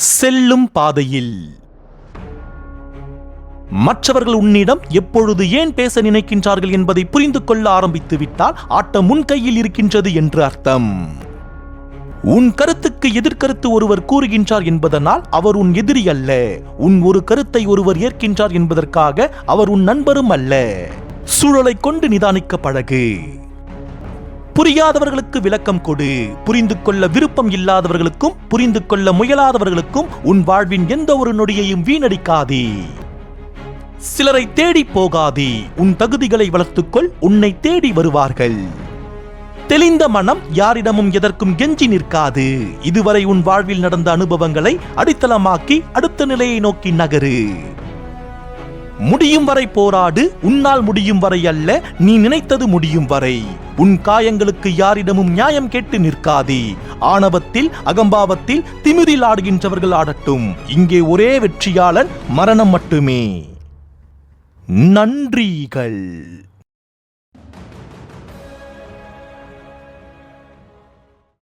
செல்லும் பாதையில். மற்றவர்கள் உன்னிடம் எப்பொழுது ஏன் பேச நினைக்கின்றார்கள் என்பதை புரிந்து கொள்ள ஆரம்பித்து விட்டால் ஆட்டம் முன் கையில் இருக்கின்றது என்று அர்த்தம். உன் கருத்துக்கு எதிர்கருத்து ஒருவர் கூறுகின்றார் என்பதனால் அவர் உன் எதிரி அல்ல. உன் ஒரு கருத்தை ஒருவர் ஏற்கின்றார் என்பதற்காக அவர் உன் நண்பரும் அல்ல. சூழலை கொண்டு நிதானிக்க பழகு. புரியாதவர்களுக்கு விளக்கம் கொடு. புரிந்து கொள்ள விருப்பம் இல்லாதவர்களுக்கும் புரிந்து கொள்ள முயலாதவர்களுக்கும் உன் வாழ்வின் எந்த ஒரு நொடியையும் வீணடிக்காதே. சிலரை தேடி போகாதே. உன் தகுதிகளை வளர்த்துக்கொள். உன்னை தேடி வருவார்கள். தெளிந்த மனம் யாரிடமும் எதற்கும் கெஞ்சி நிற்காது. இதுவரை உன் வாழ்வில் நடந்த அனுபவங்களை அடித்தளமாக்கி அடுத்த நிலையை நோக்கி நகரு. முடியும் வரை போராடு உன்னால் முடியும் வரை அல்ல நீ நினைத்தது முடியும் வரை. உன் காயங்களுக்கு யாரிடமும் நியாயம் கேட்டு நிற்காதே. ஆணவத்தில் அகம்பாவத்தில் திமிரில் ஆடுகின்றவர்கள் ஆடட்டும். இங்கே ஒரே வெற்றியாளன் மரணம் மட்டுமே. நன்றிகள்.